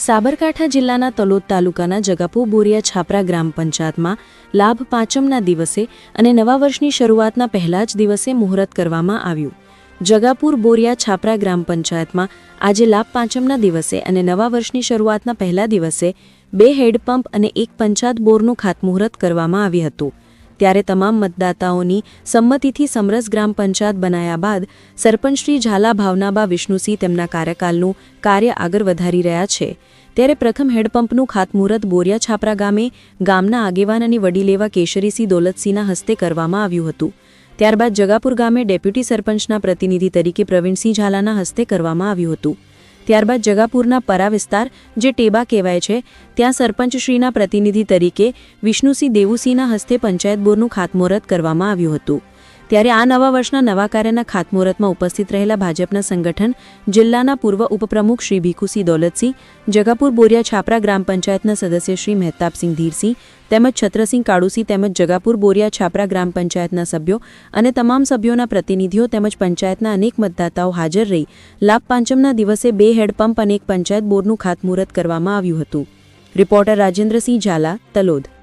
સાબરકાંઠા જિલ્લાના તલોદ તાલુકાના જગાપુ બોરિયા છાપરા ગ્રામ પંચાયતમાં લાભ પાંચમના દિવસે અને નવા વર્ષની શરૂઆતના પહેલા જ દિવસે મુહૂર્ત કરવામાં આવ્યું. જગાપુર બોરિયા છાપરા ગ્રામ પંચાયતમાં આજે લાભ પાંચમના દિવસે અને નવા વર્ષની શરૂઆતના પહેલા દિવસે બે હેડપંપ અને એક પંચાયત બોરનું ખાતમુહૂર્ત કરવામાં આવ્યું હતું. ત્યારે તમામ મતદાતાઓની સંમતિથી સમરસ ગ્રામ પંચાયત બનાયા બાદ સરપંચ શ્રી ઝાલા ભાવનાબા વિષ્ણુસિંહ તેમના કાર્યકાલનું કાર્ય આગળ વધારી રહ્યા છે. ત્યારે પ્રથમ હેડપંપનું ખાતમુહૂર્ત બોરિયા છાપરા ગામે ગામના આગેવાન અને વડીલેવા કેશરીસિંહ દોલતસિંહના હસ્તે કરવામાં આવ્યું હતું. ત્યારબાદ જગાપુર ગામે ડેપ્યુટી સરપંચના પ્રતિનિધિ તરીકે પ્રવીણસિંહ ઝાલાના હસ્તે કરવામાં આવ્યું હતું. ત્યારબાદ જગાપુરના પરા વિસ્તાર, જે ટેબા કહેવાય છે, ત્યાં સરપંચશ્રીના પ્રતિનિધિ તરીકે વિષ્ણુસિંહ દેવુસિંહના હસ્તે પંચાયત બોરનું ખાતમુહૂર્ત કરવામાં આવ્યું હતું. ત્યારે આ નવા વર્ષના નવા કાર્યના ખાતમુહૂર્તમાં ઉપસ્થિત રહેલા ભાજપના સંગઠન જિલ્લાના પૂર્વ ઉપપ્રમુખ શ્રી ભીખુસિંહ દોલતસિંહ, જગાપુર બોરિયા છાપરા ગ્રામ પંચાયતના સદસ્ય શ્રી મહેતાબસિંહ ધીરસિંહ, તેમજ છત્રસિંહ કાળુસિંહ તેમજ જગાપુર બોરિયા છાપરા ગ્રામ પંચાયતના સભ્યો અને તમામ સભ્યોના પ્રતિનિધિઓ તેમજ પંચાયતના અનેક મતદાતાઓ હાજર રહી. લાભ પાંચમના દિવસે બે હેડપંપ અને એક પંચાયત બોરનું ખાતમુહૂર્ત કરવામાં આવ્યું હતું. રિપોર્ટર રાજેન્દ્રસિંહ ઝાલા, તલોદ.